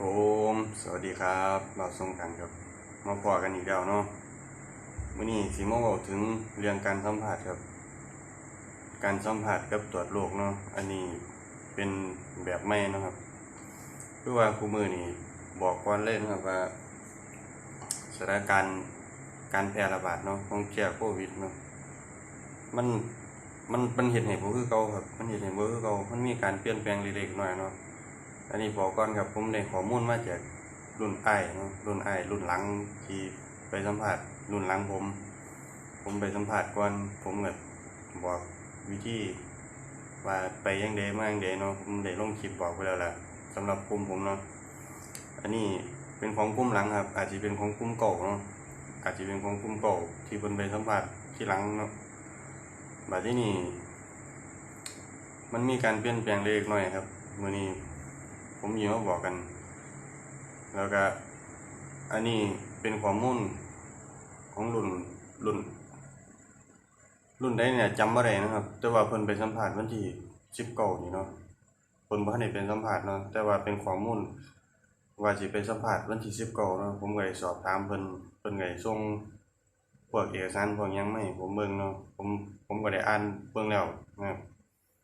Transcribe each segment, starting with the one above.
ผมสวัสดีครับเราส่งกันครับมาพอกันอีกแล้วเนาะมื้อนี้สิมาเว้าถึงเรื่องการสัมผัสครับ การสัมผัสกับตรวจโรคเนาะอันนี้เป็นแบบใหม่เนาะครับคือว่าครูมือนี่บอกก่อนเลยนครับว่าสถานการณ์การแพร่ระบาดเนาะของเชื้อโควิดเนาะมันมันมันเห็นให้บ่คือเก่าครับมันเห็นให้บ่คือเก่ามันมีการเปลี่ยนแปลงเล็กๆน้อยเนาะ อันนี้บอกก่อนครับผมได้ข้อมูลมาจากรุ่นไอ้รุ่นไอ้รุ่นหลังที่ไปสัมภาษณ์รุ่นหลังผม ผมไปสัมภาษณ์ก่อนผมก็บอกวิธีว่าไปยังเดมายังเดเนาะผมได้ลงคลิปบอกไปแล้วแหละสำหรับกลุ่มผมเนาะอันนี้เป็นของกลุ่มหลังครับ อาจจะเป็นของกลุ่มเก่าเนาะอาจจะเป็นของกลุ่มเก่าที่เพิ่นไปสัมภาษณ์ที่หลังเนาะบัดที่นี่มันมีการเปลี่ยนแปลงเล็กน้อยครับมื้อนี้ ผมยิงมาบอกกัน แล้วก็ อันนี้เป็นข้อมูลของรุ่นรุ่น รุ่นใดเนี่ยจำบ่ได้นะครับ แต่ว่าเพิ่นไปสัมภาษณ์วันที่19นี่เนาะเพิ่นบ่ทันได้เป็นสัมภาษณ์เนาะแต่ว่าเป็นข้อมูลว่าสิไปสัมภาษณ์วันที่19เก้าเนาะผมก็ได้สอบถามเพิ่นเพิ่นก็ได้ส่งพวกเอกสารพวกยังไมาให้ผมเบิ่งเนาะผมผมก็ได้อ่านเบิ่งแล้วนะครับ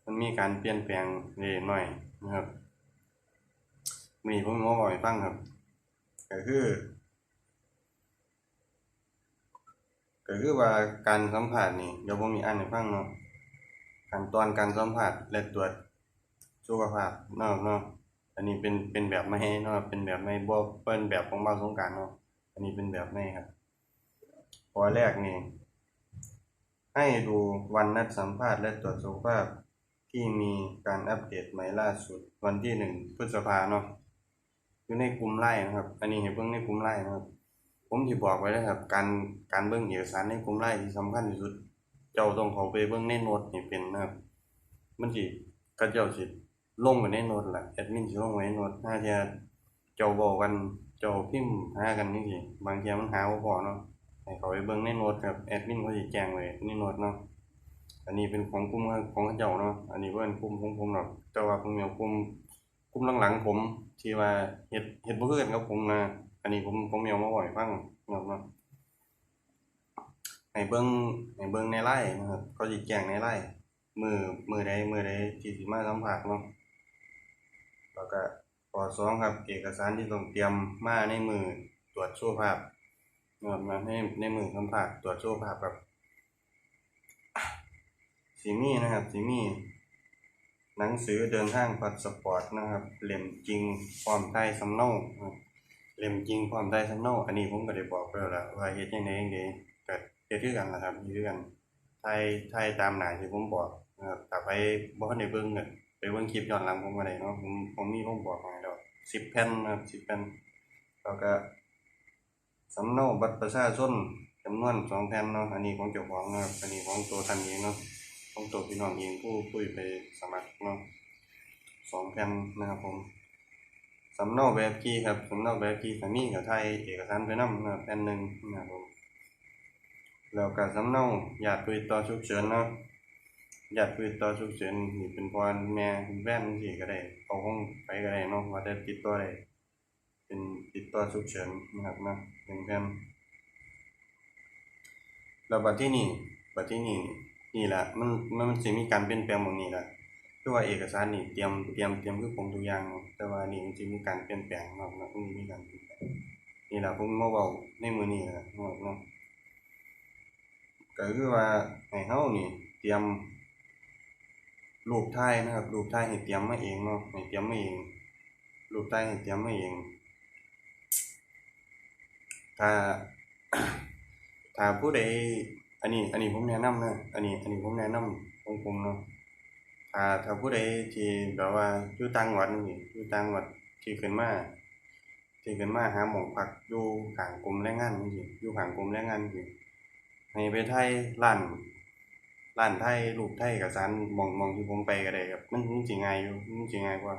มันมีการเปลี่ยนแปลงเล็กน้อยนะครับ มีผมมาบอกให้ฟังครับก็คือ ก็คือว่าการสัมผัสนี่เดี๋ยวผมมีอ่านให้ฟังเนาะขั้นตอนการสัมผัสและตรวจสุขภาพเนาะเนาะอันนี้เป็นเป็นแบบไม่เนาะเป็นแบบไม่บ่เป็นแบบของบางสงการเนาะอันนี้เป็นแบบไม่ครับข้อแรกนี่ให้ดูวันนัดสัมภาษณ์และตรวจสุขภาพที่มีการอัปเดตใหม่ล่าสุดวันที่หนึ่งพฤษภาเนาะ อยู่ในกลุ่มไลน์นะครับ อันนี้เห็นเบิ่งในกลุ่มไลน์นะครับ ผมสิบอกไว้นะครับ การการเบิ่งเอกสารในกลุ่มไลน์ที่สำคัญที่สุด เจ้าต้องเข้าไปเบิ่งในโน้ตนี่เป็นนะครับ มันสิเขาเจ้าสิลงไว้ในโน้ตแหละแอดมินสิลงไว้ในโน้ตถ้าเทียเจ้าเว้ากันเจ้าพิมพ์หากันจังซี่บางทีมันหาบ่าพอเนาะให้เขาไปเบิ่งในโน้ตครับแอดมินเขาสิแจ้งไว้ในโน้ตเนาะอันนี้เป็นของกลุ่มของเจ้าเนาะ อันนี้เป็นกลุ่มของผมหรอกแต่ว่าผมเอากลุ่มกลุ่มหลังๆผม ที่ว่าเฮ็ดเฮ็ดบ่คือกันกับผมนะอันนี้ผมผมเอามาบ่อกให้ฟังนะครับเนาะให้เบิ่งให้เบิ่งในไลน์นะครับเขาสิแจ้งในไลน์มื้อมือใดมือใดที่สิมาสัมภาษณ์เนาะแล้วก็ข้อสองครับเอกสารที่ต้องเตรียมมาในมือตรวจสุขภาพนะครับมาในในมือสัมภาษณ์ตรวจสุขภาพครับสิมีนะครับสิมี หนังสือเดินทางพาสปอร์ตนะครับเล่มจริงพร้อมใต้สำเนานะครับเล่มจริงพร้อมใต้สำเนาอันนี้ผมก็ได้บอกไปแล้วละว่าเฮ็ดจังได๋จังได๋ก็เฮ็ดคือกันล่ะครับเฮ็ดคือกันถ่ายถ่ายตามหนาที่ผมบอกนะครับถ้าไปบ่ทันได้เบิ่งก็ไปเบิ่งคลิปย้อนหลังผมก็ได้เนาะผมผมมีผมบอกให้แล้ว10แผ่นนะครับแผ่นแล้วก็สำเนาบัตรประชาชนจำนวน2แผ่นเนาะอันนี้ของเจ้าของนะครับอันนี้ของตัวท่านเองเนาะ ของตัวพี่น้องเองผู้ผู้ไปสมัครเนาะสองแผ่นนะครับผมสำเนาแบบขี่ครับสำเนาแบบขี่สามีกับไทยเอกสารไปนำนะแผ่นหนึ่งนะครับผมแล้วก็สำเนาญาติผู้ติดต่อฉุกเฉินเนาะญาติผู้ติดต่อฉุกเฉินนี่เป็นพ่อแม่แว่นสิก็ได้เอาของไปก็ได้เนาะว่าได้ติดต่อได้เป็นติดต่อฉุกเฉินนะครับเนาะหนึ่งแผ่นแล้วบัดที่นี่บัดที่นี่ นี่แหละมันมันมันสิมีการเปลี่ยนแปลงหม่องนี้แหละคือว่าเอกสารนี่เตรียมเตรียมเตรียมคือผมทุกอย่าง แต่ว่านี่มันสิมีการเปลี่ยนแปลงเนาะเนาะมันมีการเปลี่ยนแปลงนี่แหละผมมาเว้าในมือนี้แหละเนาะเนาะก็คือว่าให้เฮานี่ เตรียมรูปถ่ายนะครับรูปถ่ายให้เตรียมมาเองเนาะให้เตรียมมาเองรูปถ่ายให้เตรียมมาเองถ้าถ้าผู้ใด อันนี้ อันนี้ผมแนะนำนะอันนี้ อันนี้ผมแนะนำของผมเนาะถ้าถ้าผู้ใดที่แบบว่าอยู่ต่างจังหวัดนี่อยู่ต่างจังหวัดที่ขึ้นมาที่ขึ้นมาหาหมองพักอยู่ขางกรมแรงงานจังซี่อยู่ขางกรมแรงงานจังซี่ให้ไปถ่ายร้านร้านถ่ายรูปถ่ายเอกสารมองมองที่ผมไปก็ได้ครับมันมันสิง่ายอยู่มันสิง่ายกว่า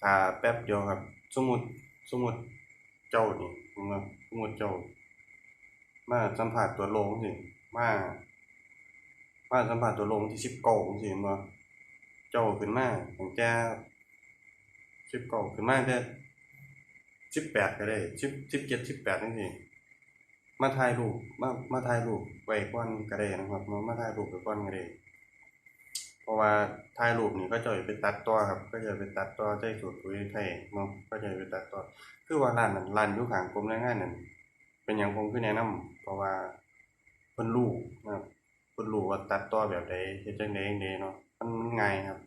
ถ้าแป๊บเดียวครับ สมมุติสมมุติเจ้านี่ผมว่าสมมุติเจ้า มาสัมผัสตัวลงสิมามาสัมผัสตัวลงที่สิบเก้าสิมาเจ้าขึ้นมาตั้งแต่สิบเก้าขึ้นมาแต่สิบแปดก็ได้สิบสิบเจ็ดสิบแปดนั่นสิมาถ่ายรูปมามาถ่ายรูปไว้ก่อนก็ได้นะครับมามาถ่ายรูปไว้ก่อนก็ได้เพราะว่าถ่ายรูปนี่ก็จะไปตัดต่อครับ ก็จะไปตัดต่อใช้สูตรปุ๋ยไทยเนาะก็จะไปตัดต่อคือว่าร้านนั้นร้านอยู่ข้างกรมแรงงานนั่น เป็นหยังผมคือแนะนำเพราะว่าเพิ่นรู้นะครับเพิ่นรู้ว่าตัดต่อแบบใดเฮ็ดจังได๋จังไดเนาะมันมัง่ายครับ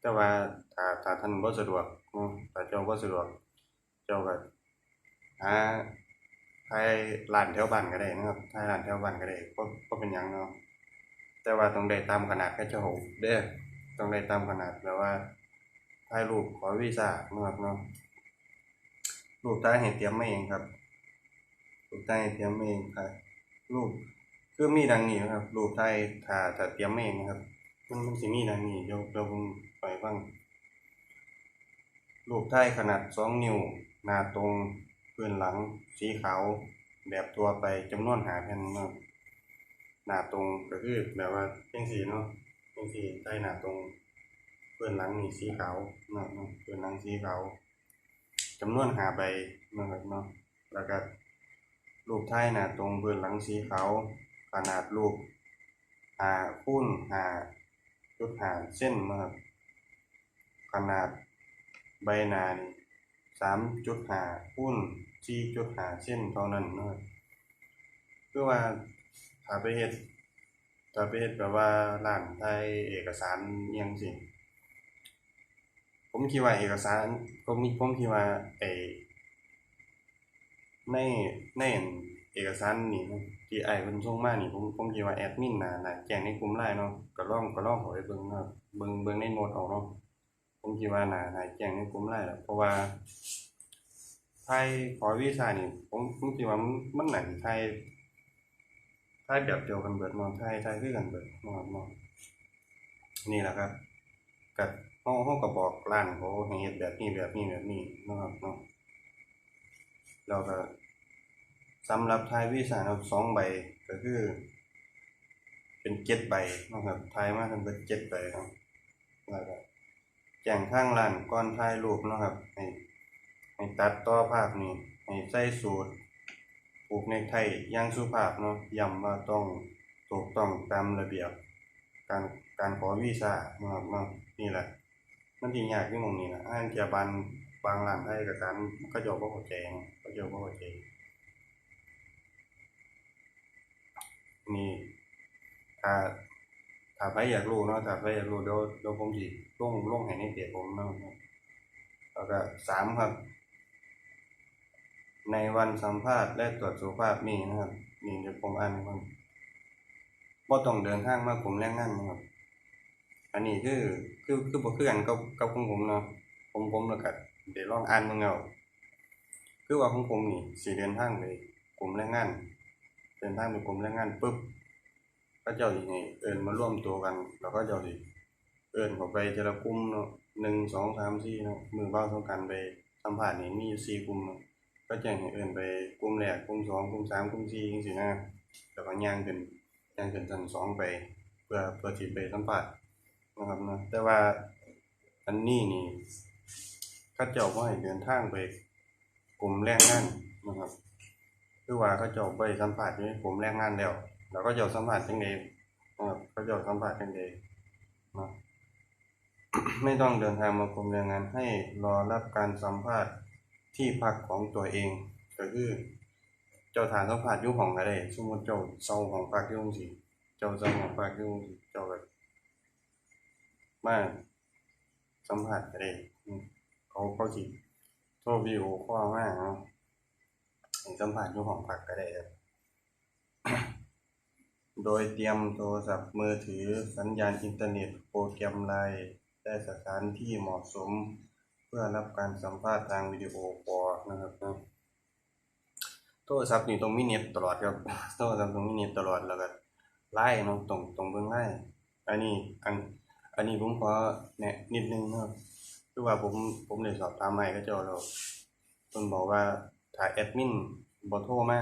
แต่ว่าถ้าถ้าท่านบ่สะดวกเนาะถ้าเจ้าบ่สะดวก เจ้าก็หาถ่ายร้านแถวบ้านก็ได้นะครับถ่ายร้านแถวบ้านก็ได้บ่บ่เป็นหยังเนาะแต่ว่าต้องได้ตามขนาดเขาเจ้าเด้อต้องได้ตามขนาดแบบว่าถ่ายรูปขอวีซ่านะครับเนาะรูปถ่ายให้เตรียมมาเองครับ รูปถ่ายเตรียมเองครับรูปคือมีดังนี้นะครับ รูปถ่ายถ้าถ้าเตรียมมาเองนะครับ มันมันสิมีดังนี้เดี๋ยวเดี๋ยวผมไปฟังรูปถ่ายขนาด2นิ้วหน้าตรงพื้นหลังสีขาวแบบทั่วไปจำนวน5แผ่นเนาะหน้าตรงก็คือแบบว่าจังซี่เนาะจังซี่ถ่ายหน้าตรงพื้นหลังนี่สีขาวเนาะเนาะพื้นหลังสีขาวจำนวน5ใบเนาะครับเนาะแล้วก็ รูปถ่ายหน้าตรงพื้นหลังสีขาวขนาดรูป5คูณ5.5เซนนะครับขนาดใบหน้านี่สามจุดหาคูณสี่จุดหาเส้นเท่านั้นเนะคือว่าถ้าไปเฮ็ดถ้าไปเฮ็ดแบบว่าร้านถ่ายเอกสารยังสิผมคิดว่าเอกสารผมมีผมคิดว่าไอ ในในอันเอกสารนี่ที่ไอ้ายเพิ่นส่งมานี่ผมผมคิดว่าแอดมินน่าน่าแจ้งในกลุ่ม LINE เนาะก็ลองก็ลองเข้าไปเบิ่งเนาะเบิ่งเบิ่งในโน้ตเอาเนาะผมคิดว่าน่าน่าแจ้งในกลุ่ม LINE แหละเพราะว่าไทยขอวีซ่านี่ผมผมคิดว่ามันมันน่าสิไทยไทยแบบเดียวกันเบิดเนาะไทยไทยคือกันเบิดเนาะเนาะนี่แหละครับก็เฮาเฮาก็บอกร้านเขาให้เฮ็ดแบบนี้แบบนี้แบบนี้เนาะครับเนาะ แล้วก็สำหรับไทยวีซ่าเนาสองใบก็คือ เป็นเจ็ดใบนะครับไทยมาทั้งเบิดเจ็ดใบเนาะแล้วก็แจ้งทางร้านก่อนถ่ายรูปนะครับให้ให้ตัดต่อภาพนี่ให้ใส่สูตรผูกเนไทอย่างสุภาพเนาะย้ำว่าต้องถูกต้องตามระเบียบ การการขอวีซ่านะครับเนาะนี่แหละมันสิยากอยู่หม้องนี้ล่ะอ้างเที่ยบาน บางร้านไทยเอกสารเขาเจ้าบ่เข้าใจเนาะเขาเจ้าบ่เข้าใจนี่ถ้าถ้าใครอยากรู้เนาะถ้าใครอยากรู้เดี๋ยวเดี๋ยวผมสิลงลงให้ในเพจผมเนาะแล้วก็สามครับ ในวันสัมภาษณ์และตรวจสุขภาพนี่นะครับ นี่เดี๋ยวผมอ่านให้ฟังบ่ต้องเดินทางมากลุ่มแรงงานนะครับ อันนี้คือคือคือบ่คือกันกับกับของผมเนาะผมผมแล้วก็ เดี๋ยวลองอ่านเบิ่งเอาคือว่าของผมนี่สิเดินทางไปกลุ่มแรงงานเดินทางไปกลุ่มแรงงานปึ๊บก็เจ้าสิให้เอิ้นมาร่วมตัวกัน แล้วก็เจ้าสิเอิ้นเข้าไปแต่ละกลุ่มเนาะ1 2 3 4เนาะมื้อบ่าวสงกรานไปสัมภาษณ์นี่มีอยู่สี่กลุ่มเนาะก็แจ้งให้เอิ้นไปกลุ่มแรกกลุ่มสองกลุ่มสามกลุ่มสี่จังซี่นะแล้วก็ย่างขึ้นย่างขึ้นชั้นสองไป เพื่อเพื่อที่ไปสัมภาษณ์นะครับนะแต่ว่าอันนี้นี่ ขาเจ้าบ่ให้เดินทางไปกลุ่มแรงงานนะครับคือว่าเขาเจ้าบ่ได้สัมภาษณ์อยู่ในกลุ่มแรงงานแล้วแล้วก็เจ้าสัมภาษณ์จังได๋นะครับเขาเจ้าสัมภาษณ์จังได๋เนาะไม่ต้องเดินทางมากรมแรงงานให้รอรับการสัมภาษณ์ที่พักของตัวเองก็คือเจ้าฐานสัมภาษณ์อยู่ห้องก็ได้สมมติเจ้าเช่าห้องพักยู่งซี่เจ้าเช่าห้องพักยู่งซี่เจ้าก็มาสัมภาษณ์ก็ได้อืม เขาเขาสิโทรวิดีโอคอมาเนาะให้สัมภาษณ์อยู่ห้องพักก็ได้ครับ โดยเตรียมโทรศัพท์มือถือสัญญาณอินเทอร์เน็ตโปรแกรมไลน์และสถานที่เหมาะสม เพื่อรับการสัมภาษณ์ทางวิดีโอคอลนะครับโทรศัพท์นี่ต้องมีเน็ตตลอดครับโทรศัพท์ต้องมีเน็ตตลอดแล้วก็ไลน์เนาะต้องต้องเบิ่งไลน์อันนี้อันอันนี้ผมขอแนะนิดนึงครับ คือว่าผมผมได้สอบถามให้เขาเจ้าแล้วเพิ่นบอกว่าถ้าแอดมินบ่โทรมา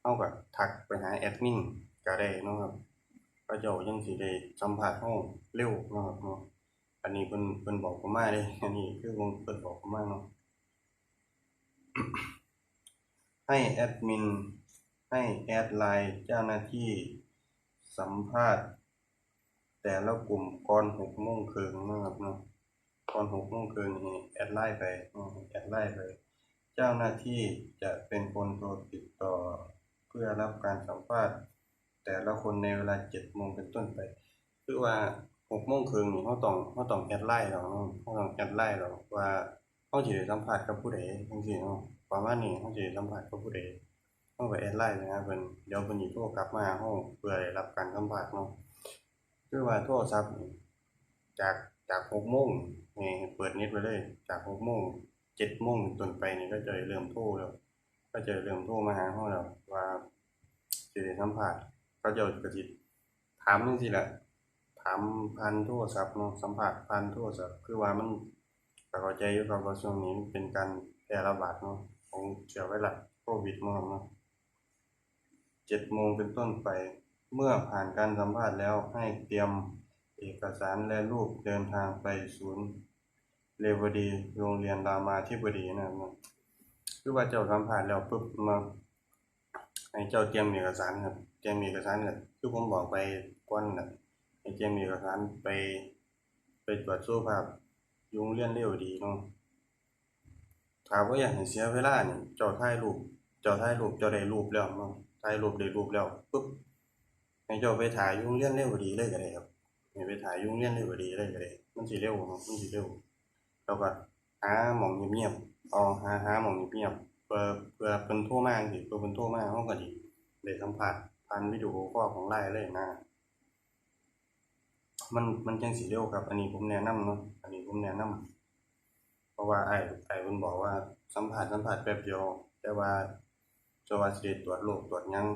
เฮาก็ทักไปหาแอดมินก็ได้เนาะครับเขาเจ้าจังสิได้สัมภาษณ์เฮาเร็วเนาะครับเนาะอันนี้เพิ่นเพิ่นบอกผมมาเด้อันนี้คือผมเพิ่นบอกผมมาเนาะให้แอดมินให้แอดไลน์เจ้าหน้าที่สัมภาษณ์ แต่ละกลุ่มก่อนหกโมงครึ่งนะครับเนาะ ก่อนหกโมงครึ่งนี่แอดไลน์ไปแอดไลน์ไป เจ้าหน้าที่จะเป็นคนโทรติดต่อ เพื่อรับการสัมภาษณ์แต่ละคนในเวลาเจ็ดโมงเป็นต้นไปคือว่าหกโมงครึ่งนี่เขาต้องเขาต้องแอดไลน์เราเขาต้องแอดไลน์เราว่าเขาสิได้สัมภาษณ์กับผู้ใดจังซี่เนาะประมาณนี้เขาสิได้สัมภาษณ์กับผู้ใดเขาก็แอดไลน์ไปหาเพิ่นเดี๋ยวเพิ่นสิโทรกลับมาหาเราเพื่อได้รับการสัมภาษณ์เนาะคือว่าโทรศัพท์จาก จากหกโมงนี่เปิดเน็ตไว้เลย จากหกโมงเจ็ดโมงเป็นต้นไปนี่ก็จะเริ่มโทรแล้ว ก็จะเริ่มโทรมาหาเราแล้วว่าสิได้สัมภาษณ์เจ้าก็สิถามจังซี่แหละถามผ่านโทรศัพท์เนาะสัมภาษณ์ผ่านโทรศัพท์คือว่ามันก็เข้าใจอยู่ครับช่วงนี้มันเป็นการแพร่ระบาดเนาะของเชื้อไวรัสโควิดเนาะครับเนาะเจ็ดโมงเป็นต้นไป เมื่อผ่านการสัมภาษณ์แล้วให้เตรียม เอกสารและรูปเดินทางไปศูนย์เรวดี โรงเรียนรามาธิบดีนะครับคือว่าเจ้าสัมภาษณ์แล้วปุ๊บมาให้เจ้าเตรียมเอกสารครับเตรียมเอกสารเนี่ยคือผมบอกไปก่อนน่ะให้เตรียมเอกสารไป ไปตรวจสุขภาพยุงเรียนเร็วดีเนาะถามว่าอยากให้เสียเวลาเนี่ยเจ้าถ่ายรูปเจ้าถ่ายรูปเจ้าได้รูปแล้วเนาะถ่ายรูปได้รูปแล้วปุ๊บให้เจ้าไปถ่ายยุงเรียนเร็วดีเลยก็ได้ครับ ให้ไปถ่ายยุ่งเรียนเร็วดีเลยก็ได้มันสิเร็วเนาะมันสิเร็วแล้วก็หาหม่องเงียบๆเอาหาหาหม่องเงียบๆเพื่อเพื่อเพิ่นโทรมาจังซี่เพื่อเพิ่นโทรมาเฮาก็สิได้สัมภาษณ์ผ่านวิดีโอคอลของ LINE เลยนะมันมันจังสิเร็วครับ อันนี้ผมแนะนำเนาะอันนี้ผมแนะนำเพราะว่าไอ้ไอ้เพิ่นบอกว่าสัมภาษณ์สัมภาษณ์แป๊บเดียว แต่ว่าจะว่าสิตรวจโรคตรวจยัง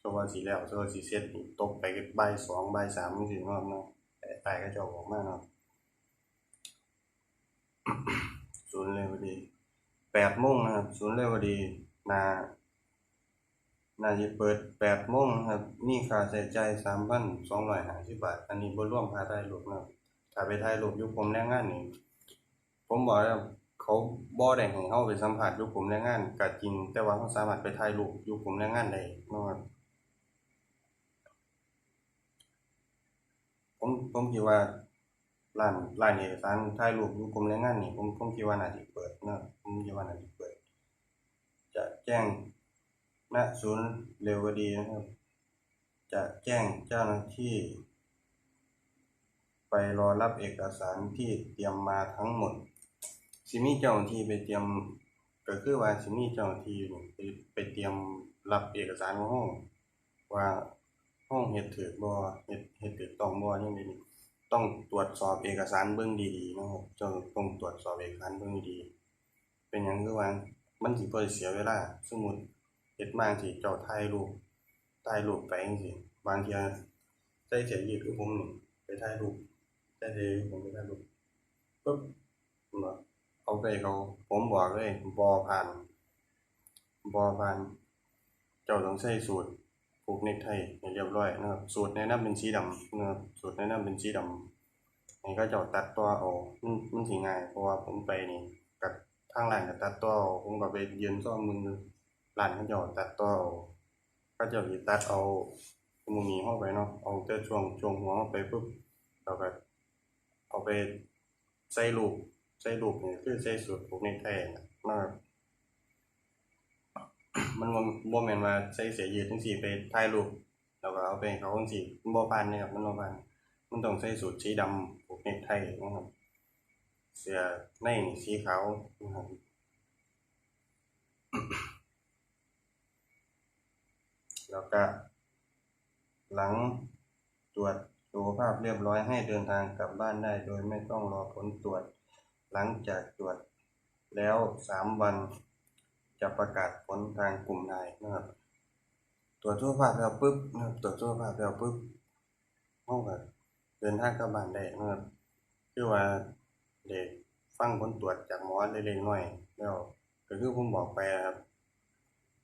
จะว่าสิแล้วจะว่าสิเสร็จนี่ตกไปก็บ่ายสองบ่ายสามจังซี่เนาะเนาะแต่ไอ้ก็จะบอกมาเนาะศูนย์เรวดีแปดโมงนะครับศูนย์เรวดีนาน่าจะเปิดแปดโมงนะครับมีค่าใช้จ่ายสามพันสองร้อยห้าสิบบาท อันนี้บ่รวมค่าถ่ายรูปนะครับถ้าไปถ่ายรูปยู่กรมแรงงานนี่ผมบอกแล้วเขาบ่ได้ให้เราไปสัมภาษณ์อยู่กรมแรงงานก็จริง แต่ว่าเราสามารถไปถ่ายรูปยู่กรมแรงงานได้นะครับ ผมผมคิดว่าร้านร้านเอกสารถ่ายรูปอยู่กรมแรงงานนี่ผมผมคิดว่าน่าสิเปิดนะผมคิดว่าน่าสิเปิด จะแจ้งณศูนย์เรวดีนะครับ จะแจ้งเจ้าหน้าที่ ไปรอรับเอกสารที่เตรียมมาทั้งหมดสิมีเจ้าหน้าที่ไปเตรียมก็คือว่าสิมีเจ้าหน้าที่ไปไปเตรียมรับเอกสารของเราว่า เราเฮ็ดถูกบ่เฮ็ดเฮ็ดถูกต้องบ่จังซี่นี่ต้องตรวจสอบเอกสารเบิ่งดีๆนะครับจ้าต้องตรวจสอบเอกสารเบิ่งดี เป็นหยังคือว่ามันสิบ่ได้เสียเวลาสมมุติเฮ็ดมางซี่เจ้าถ่ายรูปถ่ายรูปไปจังซี่บางเที่ยใส่เสื้อยืดคือผมนี่ไปถ่ายรูปใส่เสื้อยืดผมไปถ่ายรูปปึ๊บเนาเอาไปเขาผมบอกเลยบอผ่านบอผ่าน เจ้าต้องใส่สูตร ผูกเนคไทให้เรียบร้อยนะครับ สูตรแนะนำเป็นสีดำนะครับ สูตรแนะนำเป็นสีดำให้เขาเจ้าตัดต่ออามันมันสิง่าย เพราะว่าผมไปนี่กับทางร้านก็ตัดต่ออาผมก็ไปยืนซ่อมมือร้านเขาเจ้าตัดต่ออาเขาเจ้าสิตัดเอาหมุมนี้เข้าไปเนาะ เอาแต่ช่วงช่วงหัวเข้าไปปุ๊บแล้วก็เอาไปใส่รูปใส่รูปนี่คือใส่สูตรผูกเนคไทนะครับ มันบ่บ่แม่นว่าใส่เสื้อยืดจังซี่ไปถ่ายรูปแล้วก็เอาไปเขาจังซี่มันบ่ผ่านนะครับมันบ่ผ่านมันต้องใส่สูทสีดำผูกเนคไทนะครับ เสื้อในนี่สีขาวนะครับแล้วก็หลังตรวจสุขภาพเรียบร้อยให้เดินทางกลับบ้านได้ โดยไม่ต้องรอผลตรวจ หลังจากตรวจแล้วสามวัน จะประกาศผลทางกลุ่มไลน์นะครับตรวจสุขภาพแล้วปุ๊บนะครับตรวจสุขภาพแล้วปุ๊บเราก็เดินทางกลับบ้านได้นะครับคือว่าเด็กฟังผลตรวจจากหมอเล็กๆน้อยแล้วก็คือผมบอกไปครับ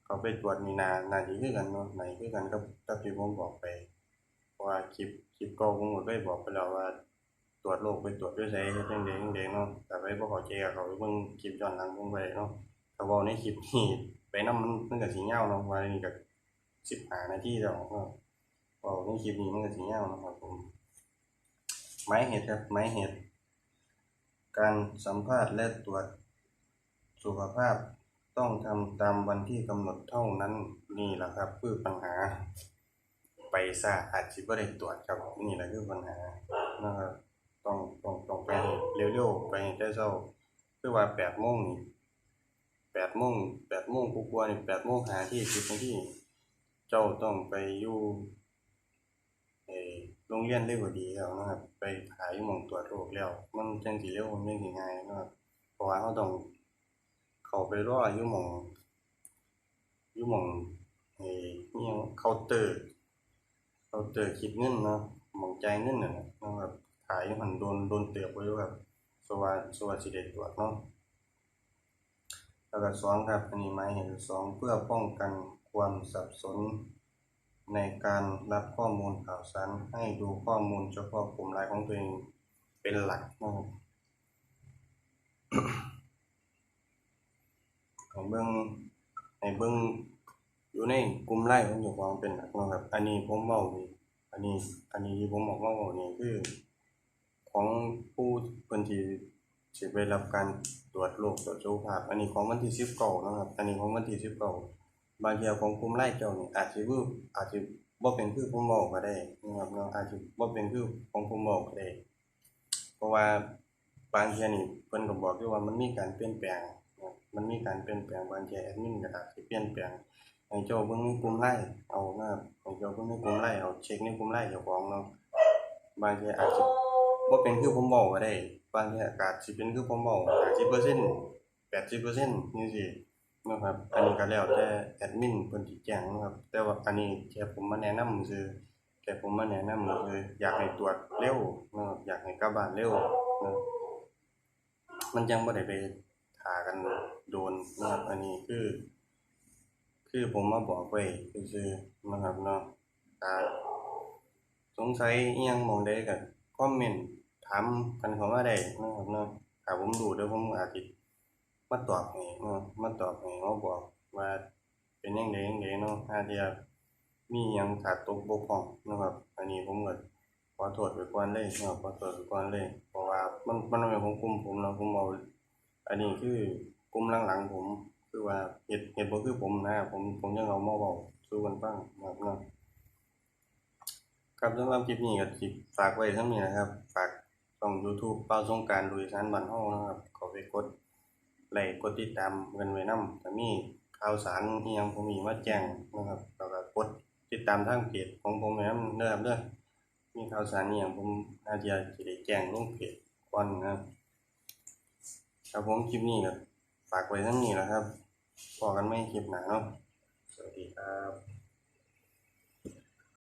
เขาไปตรวจนี่นาน่าสิคือกันเนาะไหนคือกันกับกับที่ผมบอกไปว่าคลิปคลิปก่าผมก็ได้บอกไปแล้วว่าตรวจโรคไปตรวจด้วยไสเฮ็ดจังไดจังไดเนาะแต่ไปบ่เขาใจก็เขาเบิ่งคลิปย้อนหลังผมไปเนาะ ถ้าเว้าในคลิปนี้ไปนำมันมันก็สิยาเนาะว่านี่ก็15นาทีแล้วเนาะเว้าในคลิปนี้มันก็สิยาเนาะครับผมหมายเหตุครับหมายเหตุการสัมภาษณ์และตรวจสุขภาพต้องทำตามวันที่กำหนดเท่านั้นนี่แหละครับคือปัญหา ไปซะอาจสิบ่ได้ตรวจครับนี่แหละคือปัญหานะครับต้องต้องต้องไปให้เร็วๆไปให้แต่เช้าคือว่า8โมงนี่ 8โมง8โมงกว่าๆนี่8โมง5นาที10นาที่เจ้าต้องไปอยู่เออโรงเรียนเลยบ่ดีแล้วนะครับ ไปหาอยู่หมองตรวจโรคแล้ว มันจังสิเร็วมันจังสิง่ายนะครับเพราะว่าเราต้องเข้าไปรออยู่หมองอยู่หมองไอ้อิหยังเคาน์เตอร์เคาน์เตอร์คิดเงินเนาะหมองใจเงินนั่นน่ะนะครับขายหันโดนโดนเติบไว้อยู่ครับสว่าสว่าสิได้ตรวจเนาะ แล้วก็สองครับอันนี้หมายเหตุสองเพื่อป้องกันความสับสน ในการรับข้อมูลข่าวสารให้ดูข้อมูลเฉพาะกลุ่มรายของตัวเองเป็นหลักนะครับให้เบิ่งให้เบิ่งอยู่ในกลุ่มไลน์ของเจ้าของเป็นหลักนะครับ อันนี้ผมเว้านี่อันนี้ อันนี้ที่ผมออกมาเนี่คือ ของผู้เพิ่นที่ สิไปรับการตรวจโรคตรวจสุขภาพ อันนี้ของวันที่19เนานะครับ อันนี้ของวันที่19บเก้าบางเทีของกลุ่มไลน์เจ้านี่อาจสิคืออาจสิบ่เป็นคือผมเว้าก็ได้นะครับเนาะอาจสิบ่เป็นคือของผมเว้าก็ได้ เพราะว่าบางเทีนี่เพิ่นก็บอกอยู่ว่ามันมีการเปลี่ยนแปลงนะมันมีการเปลี่ยนแปลงบางเทีแอดมินก็อาจสิเปลี่ยนแปลงให้เจ้าเบิ่งในกลุ่มไลน์เอานะครับให้เจ้าเบิ่งในกลุ่มไลน์เอาเช็กในกลุ่มไลน์เจ้าของเนาะบางเทีอาจสิบ่เป็นคือผมเว้าก็ได้ บางเที่ยกาจสิเป็นคือผมเว้า50% 80%จังซี่นะครับ อันนี้ก็แล้วแต่แอดมินเพิ่นสิแจ้งนะครับ แต่ว่าอันนี้แค่ผมมาแนะนำซื่อแค่ผมมาแนะนำคืออยากให้ตรวจเร็วนะครับอยากให้กลับบ้านเร็วนะมันจังบ่ได้ไปท่ากันโดนนะครับ อันนี้คือ คือผมมาบอกไว้ซื่อนะครับเนาะถ้าสงสัยยังมองใดก็คอมเมนต์ ถามกันเข้ามาได้นะครับเนาะถ้าผมรู้เดี๋ยวผมอาจสิมาตอบให้เนาะมาตอบให้มาบอกว่าเป็นจังไดจังไดเนาะห่าเที่ยมีอิหยังขาดตกบกพร่องนะครับ อันนี้ผมก็ขอโทษไว้ก่อนเลยเนาะขอโทษไว้ก่อนเลยเพราะว่ามันมันบ่แม่นของกลุ่มผมเนาะผมเอาอันนี้คือกลุ่มหลังๆผมคือว่าเฮ็ดเฮ็ดบ่คือผมนะผมผมยังเอามาเว้าสู่กันฟังนะครับเนาะครับสำหรับคลิปนี้ก็สิฝากไว้ส่ำนี้นะครับ ฝาก ช่อง YouTube เป่าสงกานต์ลุยอีสานบ้านเฮานะครับข้าไปกดไลค์กดติดตามกันไว้นำถ้ามีข่าวสารอิหยังผมมีมาแจ้งนะครับแล้วก็กดติดตามทางเพจของผมไว้นำเด้อครับเด้อมีข่าวสารอิหยังผมอาจจะสิได้แจ้งลงเพจก่อนนะครับครับผมคลิปนี้ก็ฝากไว้ส่ำนี้แหละครับพอกันใหม่คลิปหนาเนาะสวัสดีครับ